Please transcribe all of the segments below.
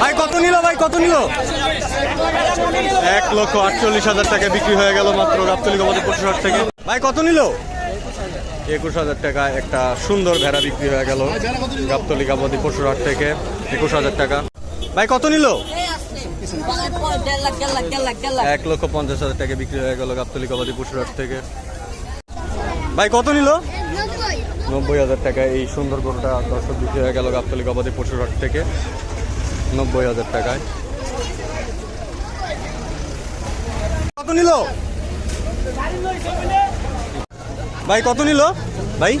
ভাই কত নিল ভাই কত নিল? এক লক্ষ আটচল্লিশ হাজার টাকা বিক্রি হয়ে গেল মাত্র গাবতলি গবাদি পশুর হাট থেকে। ভাই কত নিল? একুশ হাজার টাকা একটা সুন্দর ভেড়া বিক্রি হয়ে গেল গাবতলি গবাদি পশুর হাট থেকে। একুশ হাজার টাকা। ভাই কত নিল. এক লক্ষ পঞ্চাশ হাজার টাকা বিক্রি হয়ে গেল গাবতলি গবাদি পশুর হাট থেকে। ভাই কত নিল? নব্বই হাজার টাকা এই সুন্দর গরুটা দর্শক বিক্রি হয়ে গেল গাবতলি গবাদি পশুর হাট থেকে। নব্বই হাজার টাকায়। কত নিল? ভাই কত নিল? ভাই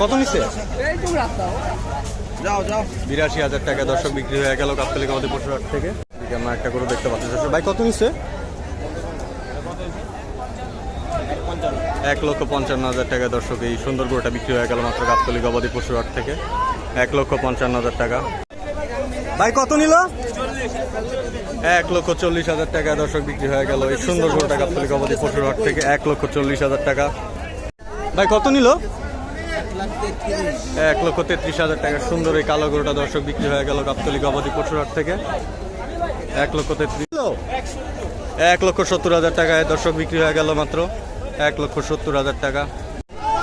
কত নিচ্ছে বিরাশি হাজার টাকা দর্শক বিক্রি হয়ে গেল গাবতলি গবাদি পশুর হাট থেকে। আমরা একটা গরু দেখতে পাচ্ছি। দর্শক ভাই কত নিচ্ছে এক লক্ষ পঞ্চান্ন হাজার টাকা দর্শক এই সুন্দর গরুটা বিক্রি হয়ে গেল মাত্র গাবতলি গবাদি পশুর হাট থেকে। এক লক্ষ পঞ্চান্ন হাজার টাকা। ভাই কত নিল? এক লক্ষ চল্লিশ হাজার টাকা দর্শক বিক্রি হয়ে গেল। এই সুন্দর গরুটা গাবতলি গবাদি পশুর হাট থেকে এক লক্ষ চল্লিশ হাজার টাকা। ভাই কত নিল? এক লক্ষ তেত্রিশ হাজার টাকা। সুন্দর এই কালো গরুটা দর্শক বিক্রি হয়ে গেল গাবতলি গবাদি পশুর হাট থেকে। এক লক্ষ তেত্রিশ এক লক্ষ সত্তর হাজার টাকায় দর্শক বিক্রি হয়ে গেল মাত্র। এক লক্ষ সত্তর হাজার টাকা।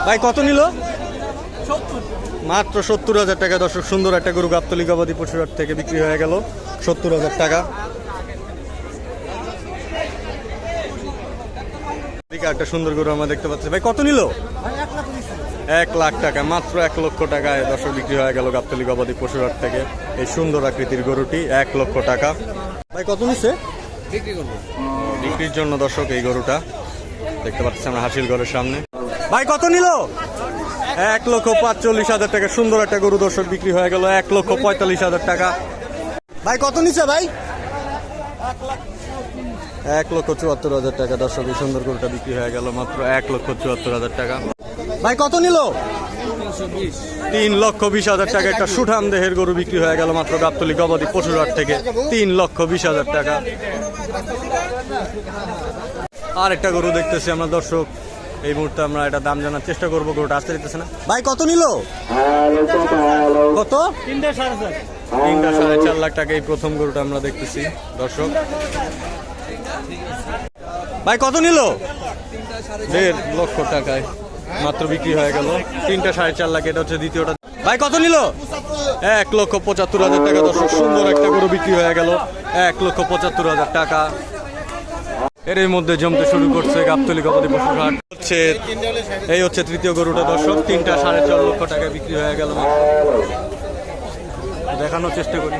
ভাই কত নিল? মাত্র সত্তর হাজার টাকা দর্শক সুন্দর একটা গরু গাবতলি গবাদি পশুর থেকে বিক্রি হয়ে গেল। সত্তর হাজার টাকা। একটা সুন্দর গরু আমরা দেখতে পাচ্ছি। ভাই কত নিল? এক লাখ টাকা মাত্র এক লক্ষ টাকায় দর্শক বিক্রি হয়ে গেল গাবতলি গবাদি পশুর থেকে। এই সুন্দর আকৃতির গরুটি এক লক্ষ টাকা। ভাই কত নিচ্ছে বিক্রির জন্য দর্শক এই গরুটা। দেখতে পাচ্ছি আমরা হাসিল ঘরের সামনে। ভাই কত নিল? এক লক্ষ পাঁচচল্লিশ হাজার টাকা। সুন্দর একটা গরু দর্শক বিক্রি হয়ে গেল এক লক্ষ পঁয়তাল্লিশ হাজার টাকা। ভাই কত নিচ্ছে ভাই? এক লক্ষ চুয়াত্তর হাজার টাকা দর্শক এই সুন্দর গরুটা বিক্রি হয়ে গেল মাত্র এক লক্ষ চুয়াত্তর হাজার টাকা। ভাই কত নিল? তিন লক্ষ বিশ হাজার টাকা একটা সুঠাম দেহের গরু বিক্রি হয়ে গেল মাত্র গাবতলি গবাদি পশুর হাট থেকে। তিন লক্ষ বিশ হাজার টাকা। আর একটা গরু দেখতেছি আমরা দর্শক এই মুহূর্তে আমরা এটা দাম জানার চেষ্টা করব গরুটা আসতে দিতেছে না। ভাই কত নিল? কত? তিনটা সাড়ে চার। লাখ টাকা এই প্রথম গরুটা আমরা দেখতেছি দর্শক। ভাই কত নিল? দেড় লক্ষ টাকায় মাত্র বিক্রি হয়ে গেল। তিনটা সাড়ে চার লাখ এটা হচ্ছে দ্বিতীয়টা। ভাই কত নিল? এক লক্ষ পঁচাত্তর হাজার টাকা দর্শক সুন্দর একটা গরু বিক্রি হয়ে গেল। এক লক্ষ পঁচাত্তর হাজার টাকা। এর মধ্যে জমতে শুরু করছে গাবতলি গবাদি পশুর হচ্ছে এই হচ্ছে তৃতীয় গরুটা, দর্শক। তিনটা সাড়ে চার লক্ষ টাকা বিক্রি হয়ে গেল। দেখানোর চেষ্টা করি।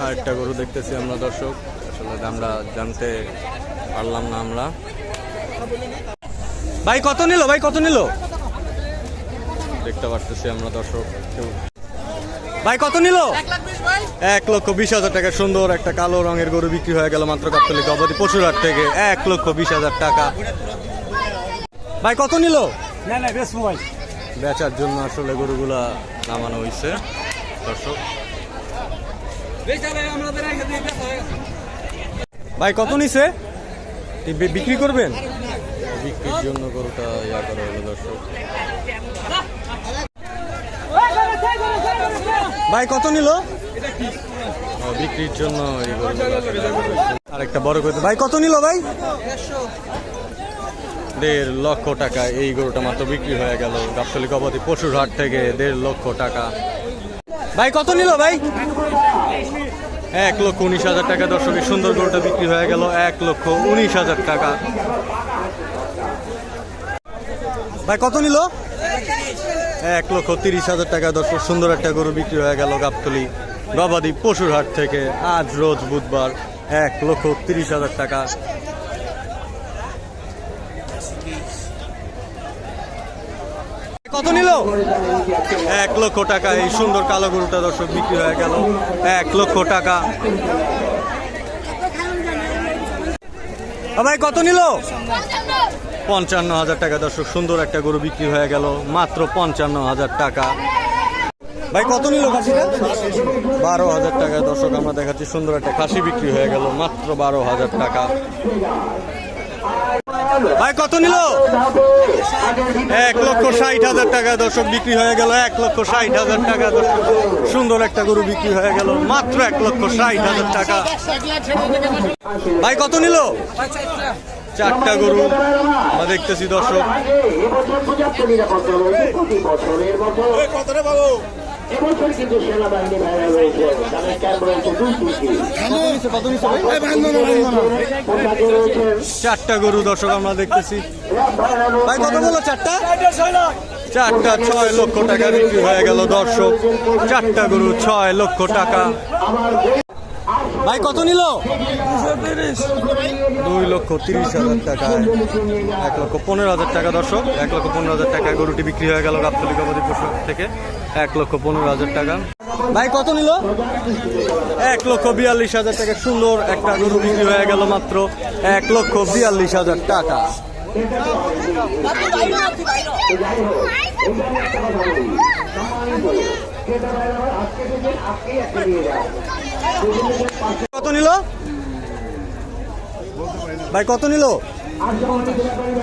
আর একটা গরু দেখতেছি আমরা, দর্শক। আসলে আমরা জানতে পারলাম না আমরা। ভাই, কত নিল? ভাই, কত নিল? দেখতে পারতেছি আমরা, দর্শক। কেউ- ভাই কত নিল? এক লক্ষ বিশ হাজার টাকা সুন্দর একটা কালো রঙের গরু বিক্রি হয়ে গেল মাত্র গাবতলি গবাদি পশুর হাট থেকে। এক লক্ষ বিশ হাজার টাকা। ভাই কত নিল? না না বেশ মোবাইল বেচার জন্য আসলে গরুগুলা নামানো হয়েছে দর্শক। ভাই কত নিছে? বিক্রি করবেন? বিক্রির জন্য গরুটা ইয়া করা হলো দর্শক। ভাই কত নিল? বিক্রির জন্য। আরেকটা বড় করে ভাই কত নিল ভাই? দেড় লক্ষ টাকা এই গরুটা মাত্র বিক্রি হয়ে গেল। গাবতলি গবাদি পশুর হাট থেকে দেড় লক্ষ টাকা। ভাই কত নিল ভাই? এক লক্ষ উনিশ হাজার টাকা দর্শকের সুন্দর গরুটা বিক্রি হয়ে গেল এক লক্ষ উনিশ হাজার টাকা। ভাই কত নিল? এক লক্ষ তিরিশ হাজার টাকা, দর্শক, সুন্দর একটা গরু বিক্রি হয়ে গেল গাবতলি গবাদি পশুর হাট থেকে। আজ রোজ বুধবার এক লক্ষ তিরিশ হাজার টাকা। কত নিল? এক লক্ষ টাকা, এই সুন্দর কালো গরুটা, দর্শক, বিক্রি হয়ে গেল। এক লক্ষ টাকা। ভাই কত নিল? পঞ্চান্ন হাজার টাকা। দর্শক, সুন্দর একটা গরু বিক্রি হয়ে গেল। মাত্র পঞ্চান্ন হাজার টাকা। ভাই, কত নিল খাসিটা? বারো হাজার টাকা। দর্শক, আমরা দেখাচ্ছি, সুন্দর একটা খাসি বিক্রি হয়ে গেল। মাত্র বারো হাজার টাকা। ভাই, কত নিল? এক লক্ষ ষাট হাজার টাকা। দর্শক, বিক্রি হয়ে গেল এক লক্ষ ষাট হাজার টাকা। দর্শক, সুন্দর একটা গরু বিক্রি হয়ে গেল। মাত্র এক লক্ষ ষাট হাজার টাকা। ভাই, কত নিল? চারটা গরু আমরা দেখতেছি দর্শক। এবছর কিন্তু সেনাবাহিনী ভাইরা রয়েছে তাদের ক্যাম্প রয়েছে দুই চারটা গরু দর্শক আমরা দেখতেছি। ভাই কত বলল চারটা? চারটা ছয় লক্ষ টাকা বিক্রি হয়ে গেল দর্শক। চারটা গরু ছয় লক্ষ টাকা। ভাই কত নিল? দুই লক্ষ তিরিশ হাজার টাকা, এক লক্ষ পনেরো হাজার টাকা দর্শক, এক লক্ষ পনেরো হাজার টাকা গরুটি বিক্রি হয়ে গেল গাবতলি গবাদি পশু থেকে, এক লক্ষ পনেরো হাজার টাকা। ভাই, কত নিল? এক লক্ষ বিয়াল্লিশ হাজার টাকা, সুন্দর একটা গরু বিক্রি হয়ে গেল মাত্র এক লক্ষ বিয়াল্লিশ হাজার টাকা। কত নিল? ভাই কত নিল?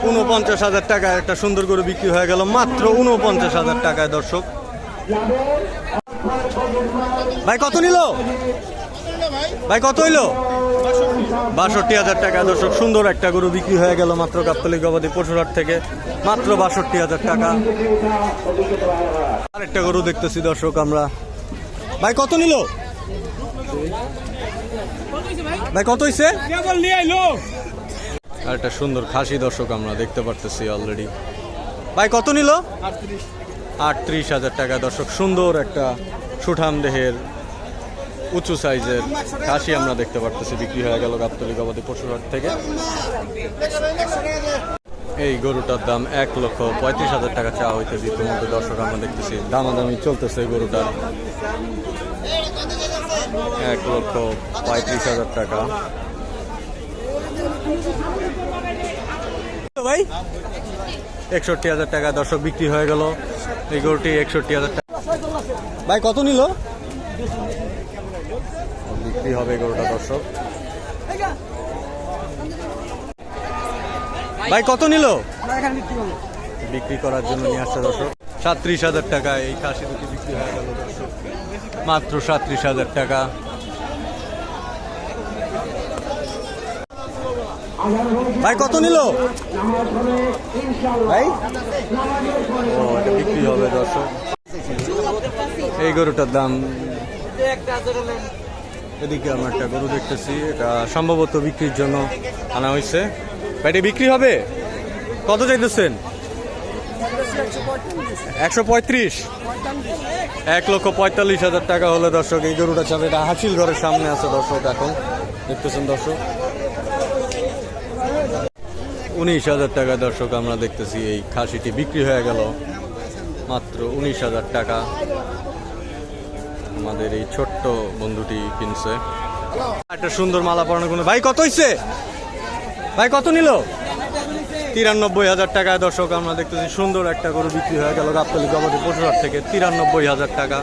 উনপঞ্চাশ হাজার টাকা একটা সুন্দর গরু বিক্রি হয়ে গেল মাত্র উনপঞ্চাশ হাজার টাকায় দর্শক। ভাই কত নিল? ভাই কত হইল? বাষট্টি হাজার টাকা দর্শক সুন্দর একটা গরু বিক্রি হয়ে গেল মাত্র গাবতলি গবাদি পশুরহাট থেকে মাত্র বাষট্টি হাজার টাকা। আরেকটা গরু দেখতেছি দর্শক আমরা। ভাই কত নিল? ভাই কত হইছে? আর একটা সুন্দর খাসি দর্শক আমরা দেখতে পারতেছি অলরেডি ভাই, কত নিল? আটত্রিশ হাজার টাকা। দর্শক, সুন্দর একটা সুঠাম দেহের উঁচু সাইজের খাসি আমরা দেখতে পারতেছি। বিক্রি হয়ে গেল গাবতলি গবাদি পশুরহাট থেকে। এই গরুটার দাম এক লক্ষ পঁয়ত্রিশ হাজার টাকা চাওয়া হইতেছে ইতিমধ্যে দর্শক আমরা দেখতেছি। দামাদামি চলতেছে গরুটার। এক লক্ষ পঁয়ত্রিশ হাজার টাকা। ভাই? একষট্টি হাজার টাকা দর্শক বিক্রি হয়ে গেল। এই গরুটি একষট্টি হাজার টাকা। ভাই কত নিল? বিক্রি হবে গরুটা দর্শক। ভাই কত নিল? বিক্রি করার জন্য নিয়ে আসছে দর্শক। সাত্রিশ হাজার টাকা এই খাসি দুটি বিক্রি হয়ে গেল দর্শক। মাত্র সাত্রিশ হাজার টাকা। ভাই, কত নিল? ভাই? ও, এটা বিক্রি হবে, দর্শক। এই গরুটার দাম। এদিকে আমরা একটা গরু দেখতেছি, এটা সম্ভবত বিক্রির জন্য আনা হয়েছে। ভাই, এটা বিক্রি হবে? কত চাইতেছেন? একশো পঁয়ত্রিশ। এক লক্ষ পঁয়তাল্লিশ হাজার টাকা হলে, দর্শক, এই গরুটা চাবে এটা হাসিল ঘরের সামনে আছে, দর্শক, এখন দেখতেছেন, দর্শক। উনিশ হাজার টাকা, দর্শক, আমরা দেখতেছি এই খাসিটি বিক্রি হয়ে গেল। মাত্র উনিশ হাজার টাকা। আমাদের এই ছোট্ট বন্ধুটি কিনছে। একটা সুন্দর মালা পরানো কোনো ভাই, কত হইছে? ভাই, কত নিল? তিরানব্বই হাজার টাকায় দর্শক, আমরা দেখতেছি সুন্দর একটা গরু বিক্রি হয়ে গেল গাবতলি গবাদি পশুহাট থেকে। তিরানব্বই হাজার টাকা।